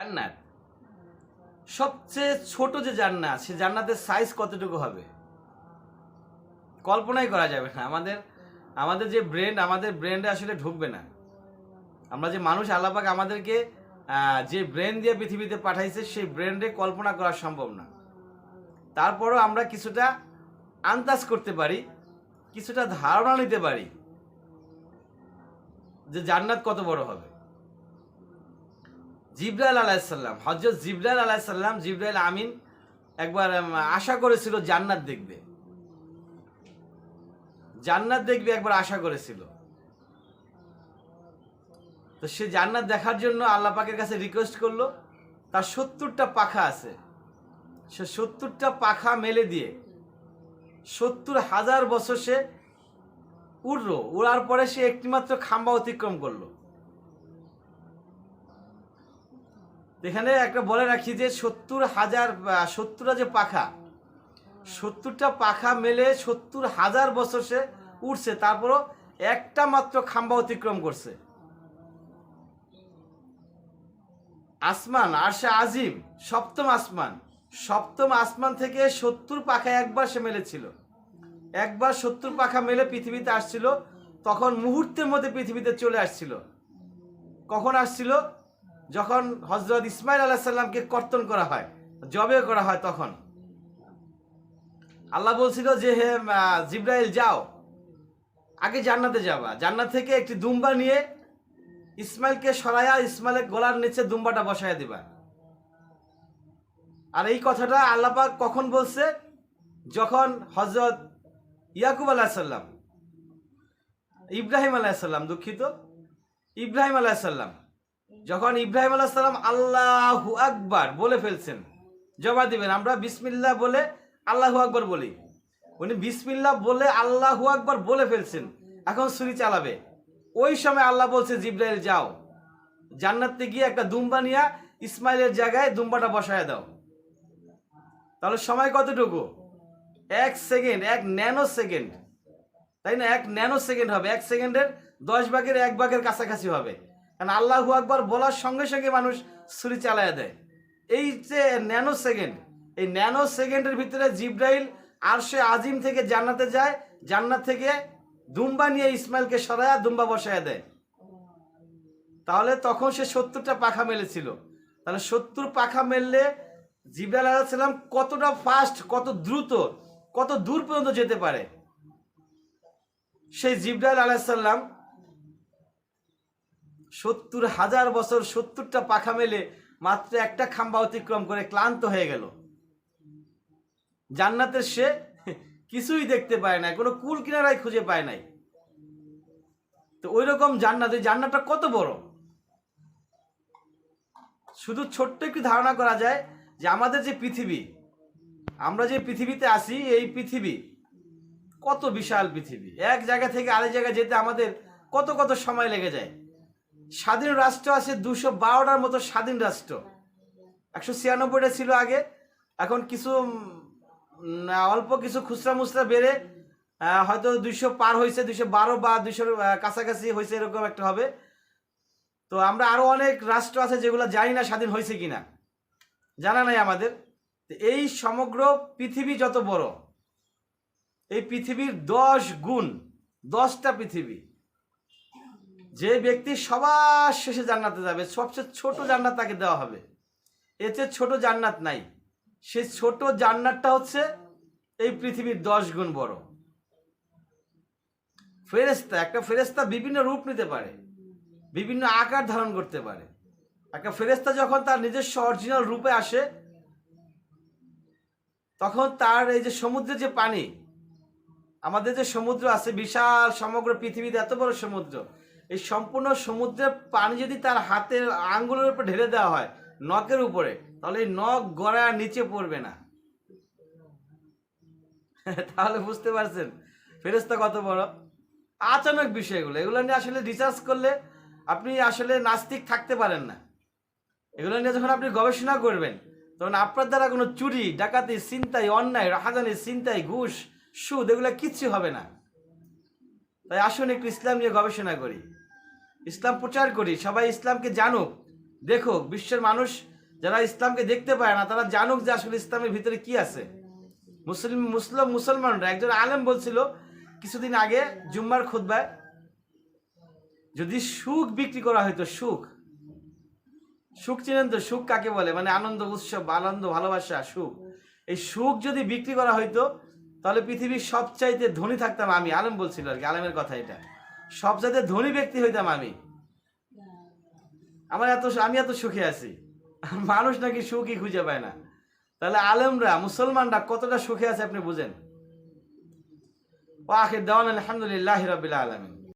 জান্নাত। সবচেয়ে ছোট যে জান্নাত, সে জান্নাতের সাইজ কতটুকু হবে? কল্পনাই করা যাবে না। আমাদের আমাদের যে ব্রেন আমাদের ব্রেনটা আসলে ঢুকবে না। আমরা যে মানুষ আল্লাপাক আমাদেরকে যে ব্রেন দিয়ে পৃথিবীতে পাঠাইছে, সেই ব্রেনরে কল্পনা করা সম্ভব না। তারপরও আমরা কিছুটা আন্দাজ করতে পারি, কিছুটা ধারণা নিতে পারি যে জান্নাত কত বড় হবে। জিব্রাইল আলাইসাল্লাম হজরত জিব্রাইল আলাইসাল্লাম জিব্রাইল আমিন একবার আশা করেছিল জান্নাত দেখবে। জান্নাত দেখবে একবার আশা করেছিল। তো সে জান্নাত দেখার জন্য আল্লাহ পাকের কাছে রিকোয়েস্ট করল, তার সত্তরটা পাখা আছে। সে সত্তরটা পাখা মেলে দিয়ে সত্তর হাজার বছর সে উড়লো, উড়ার পরে সে একটিমাত্র খাম্বা অতিক্রম করল। এখানে একটা বলে রাখি যে সত্তর হাজার সত্তরটা যে পাখা, সত্তরটা পাখা মেলে সত্তর হাজার বছর সে উঠছে তারপরও একটা মাত্র খাম্বা অতিক্রম করছে। আসমান আর সে আজিম, সপ্তম আসমান। সপ্তম আসমান থেকে সত্তর পাখা একবার সে মেলেছিল। একবার সত্তর পাখা মেলে পৃথিবীতে আসছিল, তখন মুহূর্তের মধ্যে পৃথিবীতে চলে আসছিল। কখন আসছিল? যখন হজরত ইসমাইল আলাহ সাল্লামকে কর্তন করা হয়, জবে করা হয় তখন। আল্লাহ বলছিল যে, হে জিব্রাইল যাও, আগে জান্নাতে যাবা। জান্নাত থেকে একটি দুম্বা নিয়ে ইসমাইলকে সরাইয়া ইসমাইলের গলার নিচে দুম্বাটা বসাইয়া দিবা। আর এই কথাটা আল্লাপাক কখন বলছে? যখন হজরত ইয়াকুব আলাহিসাল্লাম ইব্রাহিম আলাহিসাল্লাম দুঃখিত, ইব্রাহিম আলাহিসাল্লাম যখন ইব্রাহিম আলাহিসাল্লাম আল্লাহু আকবার বলে ফেলছেন, জবাব দিবেন, আমরা বিসমিল্লাহ বলে আল্লাহু আকবার বলি। উনি বিসমিল্লাহ বলে আল্লাহু আকবার বলে ফেলছেন, এখন ছুরি চালাবে। ওই সময় আল্লাহ বলছে, জিব্রাইল যাও, জান্নাতে গিয়ে একটা দুম্বা নিয়ে ইসমাইলের জায়গায় দুম্বাটা বসায় দাও। তাহলে সময় কতটুকু? এক সেকেন্ড, এক ন্যানো সেকেন্ড। তাই না? এক ন্যানো সেকেন্ড হবে, এক সেকেন্ডের দশ ভাগের এক ভাগের কাছাকাছি হবে। কারণ আল্লাহু আকবার বলার সঙ্গে সঙ্গে মানুষ ছুরি চালায় দেয়। এই যে ন্যানো সেকেন্ড এই ন্যানো সেকেন্ডের ভিতরে জিব্রাইল আর সে আজিম থেকে জান্নাতে যায়, জান্নাত থেকে দুম্বা নিয়ে ইসমাইলকে সরায়া দুম্বা বসায় দেয়। তাহলে তখন সে সত্তরটা পাখা মেলেছিল। তাহলে সত্তর পাখা মেললে জিব্রাইল আলাহিসাল্লাম কতটা ফাস্ট কত দ্রুত, কত দূর পর্যন্ত যেতে পারে? সেই জিব্রাইল আলাহিসাল্লাম সত্তর হাজার বছর সত্তরটা পাখা মেলে মাত্র একটা খাম্বা অতিক্রম করে ক্লান্ত হয়ে গেল। জান্নাতের সে কিছুই দেখতে পায় নাই, কোনো কুল কিনারাই খুঁজে পায় নাই। তো ওই রকম জান্নাত, ওই জান্নাতটা কত বড়? শুধু ছোট্ট একটু ধারণা করা যায় যে আমাদের যে পৃথিবী, আমরা যে পৃথিবীতে আসি এই পৃথিবী কত বিশাল পৃথিবী। এক জায়গা থেকে আরেক জায়গায় যেতে আমাদের কত কত সময় লেগে যায়। স্বাধীন রাষ্ট্র আছে দুশো বারোটার মতো স্বাধীন রাষ্ট্র। একশো ছিয়ানব্বইটা ছিল আগে। এখন কিছু অল্প কিছু খুচরা মুচরা বেড়ে হয়তো দুইশো পার হয়েছে দুইশো বারো বা দুইশোর কাছাকাছি হয়েছে এরকম একটা হবে। তো আমরা আরও অনেক রাষ্ট্র আছে যেগুলো জানি না স্বাধীন হয়েছে কিনা। জানা নাই আমাদের। এই সমগ্র পৃথিবী যত বড়, এই পৃথিবীর দশ গুণ, দশটা পৃথিবী যে ব্যক্তি সবার শেষে জান্নাতে যাবে, সবচেয়ে ছোট জান্নাত তাকে দেওয়া হবে। এতে ছোট জান্নাত নাই। সেই ছোট জান্নাতটা হচ্ছে এই পৃথিবীর দশ গুণ বড়। ফেরেস্তা একটা ফেরেস্তা বিভিন্ন রূপ নিতে পারে, বিভিন্ন আকার ধারণ করতে পারে। একটা ফেরেস্তা যখন তার নিজস্ব অরিজিনাল রূপে আসে, তখন তার এই যে সমুদ্রের যে পানি, আমাদের যে সমুদ্র আছে, বিশাল, সমগ্র পৃথিবীতে এত বড় সমুদ্র এই সম্পূর্ণ সমুদ্রের পানি যদি তার হাতের আঙ্গুলের উপর ঢেলে দেওয়া হয়, নখের উপরে, তাহলে এই নখ গড়ায় নিচে পড়বে না। তাহলে বুঝতে পারছেন? ফেরেস্তা কত বড়? আচানক বিষয়গুলো। এগুলো নিয়ে আসলে রিসার্চ করলে আপনি আসলে নাস্তিক থাকতে পারেন না। এগুলো নিয়ে যখন আপনি গবেষণা করবেন, তখন আপনার দ্বারা কোনো চুরি, ডাকাতি চিন্তাই অন্যায়, রাহাজানি চিন্তাই ঘুষ, সুদ, এগুলো কিচ্ছু হবে না। তাই আসুন একটু ইসলাম নিয়ে গবেষণা করি। ইসলাম প্রচার করি, সবাই ইসলামকে জানুক। দেখো, বিশ্বের মানুষ যারা ইসলামকে দেখতে পায় না, তারা জানুক যে আসলে ইসলামের ভিতরে কি আছে। মুসলিম মুসলিম, মুসলমানরা, একজন আলেম বলছিল কিছুদিন আগে জুম্মার খুতবায়, যদি সুখ বিক্রি করা হইতো, সুখ। সুখ চিনেন তো, সুখ কাকে বলে? মানে আনন্দ, উৎসব, আনন্দ, ভালোবাসা, সুখ। এই সুখ যদি বিক্রি করা হইতো, তাহলে পৃথিবীর সবচাইতে ধনী থাকতাম আমি, আলেম বলছিল আর কি, আলেমের কথা এটা। সবচাইতে ধনী ব্যক্তি হইতাম আমি। আমার এত আমি এত সুখে আছি। মানুষ নাকি সুখই খুঁজে পায় না। তাহলে আলেমরা, মুসলমানরা কতটা সুখে আছে আপনি বুঝেন? ও আখির দেওয়ান আলহামদুলিল্লাহ রবিল্লা আলমিন।